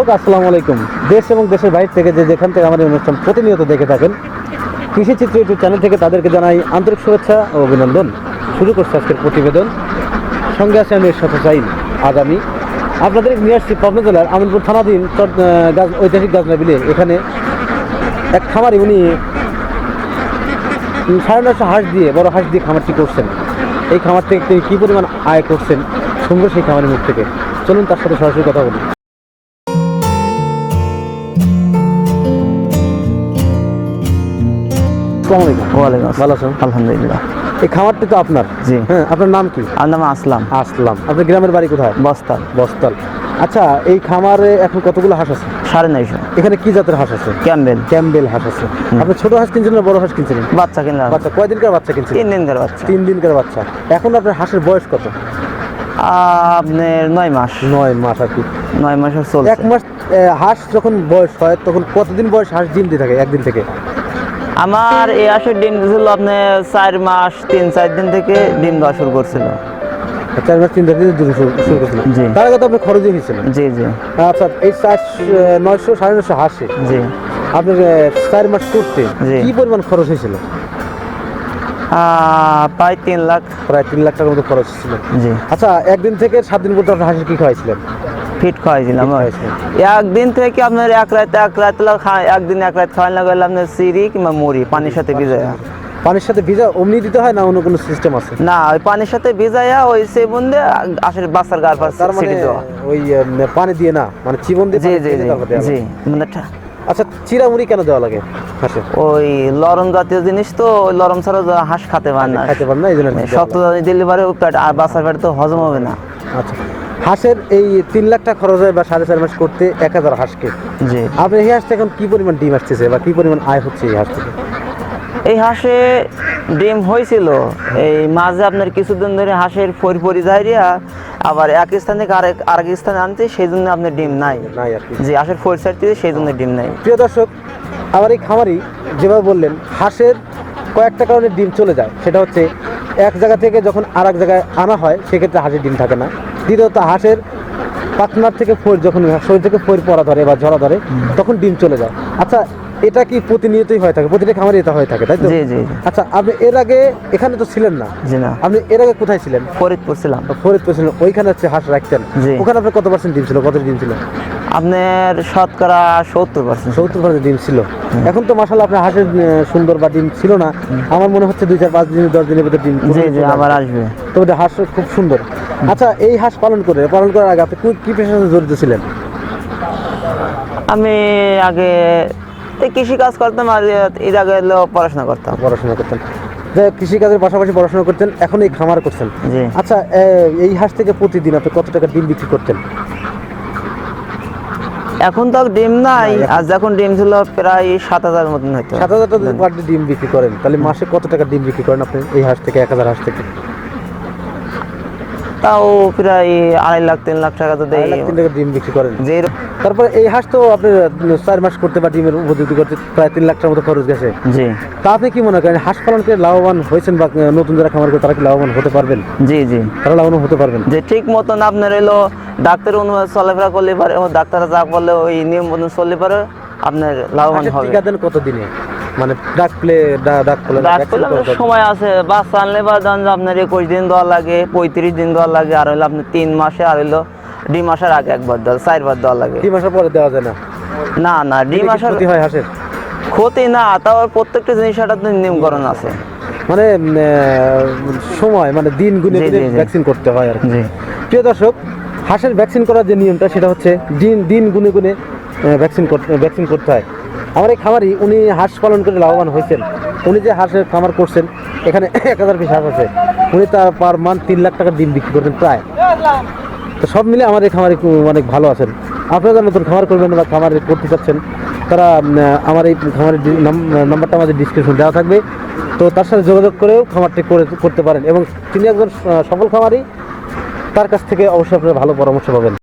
দর্শক, আসসালামু আলাইকুম। দেশ এবং দেশের বাইরে থেকে যে যেখান থেকে আমাদের অনুষ্ঠান প্রতিনিয়ত দেখে থাকেন, কৃষি চিত্র ইউটিউব চ্যানেল থেকে তাদেরকে জানাই আন্তরিক শুভেচ্ছা ও অভিনন্দন। শুরু করছে আজকের প্রতিবেদন। সঙ্গে আছে আমি সাথে চাই আগামী আপনাদের নিয়ে আসছি পাবনা জেলার আমিনপুর থানাধীন ঐতিহাসিক গাছনা বিলে এখানে এক খামারি উনি সাড়ে নশো হাঁস দিয়ে, বড় হাঁস দিয়ে খামারটি করছেন। এই খামার থেকে তিনি কী পরিমাণ আয় করছেন, শুনব সেই খামারের মুখ থেকে। চলুন তার সাথে সরাসরি কথা বলি। আসসালামু আলাইকুম। ওয়ালাইকুম ভালো আছেন? আলহামদুলিল্লাহ। এই খামারটি তো আপনার? জি। হ্যাঁ আপনার নাম কি? আমার নাম আসলাম। আসলাম। আপনার গ্রামের বাড়ি কোথায়? বস্তাল। বস্তাল। আচ্ছা এই খামারে এখন কতগুলো হাঁস আছে? সাড়ে নয়শো। এখানে কি জাতের হাঁস আছে? ক্যাম্বেল। ক্যাম্বেল হাঁস আছে। আপনি ছোট হাঁস কিনছেন না বড় হাঁস কিনছিলেন বাচ্চা কিনলাম। বাচ্চা। কয়দিনকার বাচ্চা কিনছিলেন তিন দিনকার বাচ্চা। তিন দিনকার বাচ্চা। এখন আপনার হাঁসের বয়স কত? আপনার নয় মাস। নয় মাস আর কি। নয় মাসের এক মাস হাঁস যখন বয়স হয় তখন কতদিন বয়স হাঁস ডিম দিয়ে থাকে? একদিন থেকে? আমার এই আসর ডিম দিয়েছিল আপনার চার মাস তিন চার দিন থেকে ডিম দেওয়া শুরু করছিল। চার মাস তিন দিন শুরু শুরু শুরু জি। তার আগে তো আপনি খরচে জি জি। আচ্ছা এই চার নয়শো সাড়ে নয়শো হাঁসে। জি। আপনার চার মাস করতে। কি পরিমাণ খরচ হয়েছিল? প্রায় তিন লাখ। প্রায় তিন লাখ টাকার মতো খরচ ছিল। জি। আচ্ছা একদিন থেকে সাত দিন পর্যন্ত হাসি কি খাওয়াইছিলেন? ফিট খাওয়াইছিলাম। একদিন থেকে আপনার এক রাত এক রাত একদিন এক রাত খাওয়ান লাগলে আপনার সিঁড়ি কিংবা মুড়ি পানির সাথে ভিজাইয়া পানির সাথে ভিজা? অমনি দিতে হয় না অন্য কোনো সিস্টেম আছে? না ওই পানির সাথে ভিজাইয়া ওই সেবন দিয়ে আসলে বাচ্চার গার পাশে তার মানে ওই পানি দিয়ে না? মানে চিবন দিয়ে জি জি জি। মানে আচ্ছা চিরামুড়ি কেন দেওয়া লাগে ওই লরম জাতীয় জিনিস তো ওই লরম ছাড়া হাঁস খেতে পারে না। খাইতে পারেন না এই জন্য শক্ত। দিলে পারে পেট আর বাচ্চার পেট তো হজম হবে না। আচ্ছা। হাঁসের এই তিন লাখ টাকা খরচ হয় বা সাড়ে চার মাস করতে এক হাজার হাঁসকে। জি। আপনি এই হাঁস থেকে এখন কি পরিমাণ ডিম আসতেছে বা কি পরিমাণ আয় হচ্ছে এই হাঁস থেকে? এই হাঁসে ডিম হয়েছিল এই মাঝে আপনার কিছুদিন ধরে হাঁসের ফরি যাইরিয়া আবার এক স্থান থেকে আরেক আরেক স্থানে আনতে সেই জন্য আপনার ডিম নাই। নাই আর কি। জি হাঁসের ফরি সাইড সেই জন্য ডিম নাই। প্রিয় দর্শক আমার এই খামারি যেভাবে বললেন হাঁসের কয়েকটা কারণে ডিম চলে যায়। সেটা হচ্ছে এক জায়গা থেকে যখন আর এক জায়গায় আনা হয় সেক্ষেত্রে হাঁসের ডিম থাকে না। দ্বিতীয়ত হাঁসের পাতনার থেকে ফোর যখন শরীর থেকে ফোর পড়া ধরে বা ঝরা ধরে তখন ডিম চলে যায়। আচ্ছা এটা কি প্রতিনিয়তই হয়ে থাকে? প্রতিটা খামারে এটা হয়ে থাকে তাই তো? জি জি। জি। আচ্ছা আপনি এর আগে এখানে তো ছিলেন না। জি না। আপনি এর আগে কোথায় ছিলেন? ফরিদপুর ছিলাম। ফরিদপুর ছিলেন ওইখানে হচ্ছে হাঁস রাখতেন। ওখানে আপনার কত পার্সেন্ট ডিম ছিল? কত ডিম ছিল? আপনার শতকরা সত্তর পার্সেন্ট সত্তর পার্সেন্ট ডিম ছিল। এখন তো মাসাল্লাহ আপনার হাঁসের সুন্দর বা ডিম ছিল না। আমার মনে হচ্ছে দুই চার পাঁচ দিন দশ দিনের ভিতরে ডিম জি জি আবার আসবে। এটা হাঁস খুব সুন্দর। আচ্ছা এই হাঁস পালন করে পালন করার আগে আপনি কি- পেশার সাথে জড়িত ছিলেন? আমি আগে কৃষি কাজ করতাম আর এর আগে হলো পড়াশোনা করতাম। পড়াশোনা করতাম যে কৃষিকাজের পাশাপাশি পড়াশোনা করতেন এখন এই খামার করছেন। আচ্ছা এই হাঁস থেকে প্রতিদিন আপনি কত টাকা ডিম বিক্রি করতেন? এখন তো ডিম নাই আর যখন ডিম ছিল প্রায় সাত হাজার মতন হয়তো সাত হাজার টাকা ডিম বিক্রি করেন তাহলে মাসে কত টাকা ডিম বিক্রি করেন আপনি এই হাঁস থেকে এক হাজার হাঁস থেকে? তাও প্রায় আড়াই লাখ তিন লাখ টাকা তো দেয় তিন টাকা ডিম বিক্রি করেন। যে তারপরে এই হাঁস তো আপনি চার মাস করতে বা ডিমের উপযুক্ত করতে প্রায় তিন লাখ টাকার মতো খরচ গেছে। জি। তা আপনি কি মনে করেন হাঁস পালন করে লাভবান হয়েছেন বা নতুন যারা খামার করে তারা কি লাভবান হতে পারবেন? জি জি। তারা লাভবান হতে পারবেন। যে ঠিক মতন আপনার এলো ডাক্তার অনুযায়ী চলাফেরা করলে পারে ডাক্তার যা বললে ওই নিয়ম মতন চললে পারে আপনার লাভবান হবে। কত দিনে মানে ডাক প্লে ডাক প্লে ডাক আপনার সময় আছে। বাচ্চা আনলে বা আপনার একুশ দিন দেওয়া লাগে পঁয়ত্রিশ দিন দেওয়া লাগে আর হলো আপনার তিন মাসে আর হলো ডিম আসার আগে একবার দেওয়া চারবার দেওয়া লাগে। মাসের পরে দেওয়া যায় না? না না আসার ক্ষতি হয় হাঁসের? ক্ষতি না তাও প্রত্যেকটা জিনিস একটা নিয়মকরণ আছে। মানে সময় মানে দিন গুনে। ভ্যাকসিন করতে হয় আর কি। প্রিয় দর্শক হাঁসের ভ্যাকসিন করার যে নিয়মটা সেটা হচ্ছে দিন দিন গুনে গুনে ভ্যাকসিন করতে ভ্যাকসিন করতে হয়। আমার এই খামারি উনি হাঁস পালন করে লাভবান হয়েছেন। উনি যে হাঁসের খামার করছেন, এখানে এক হাজার পিস হাঁস আছে। উনি তার পার মান্থ তিন লাখ টাকার ডিম বিক্রি করতেন প্রায়। তো সব মিলে আমার এই খামারে অনেক ভালো আছেন। আপনারা যারা নতুন খামার করবেন বা খামার করতে চাচ্ছেন, তারা আমার এই খামারের নাম্বারটা আমাদের ডিসক্রিপশন দেওয়া থাকবে। তো তার সাথে যোগাযোগ করেও খামারটি করে, করতে পারেন। এবং তিনি একজন সফল খামারি, তার কাছ থেকে অবশ্যই আপনারা ভালো পরামর্শ পাবেন।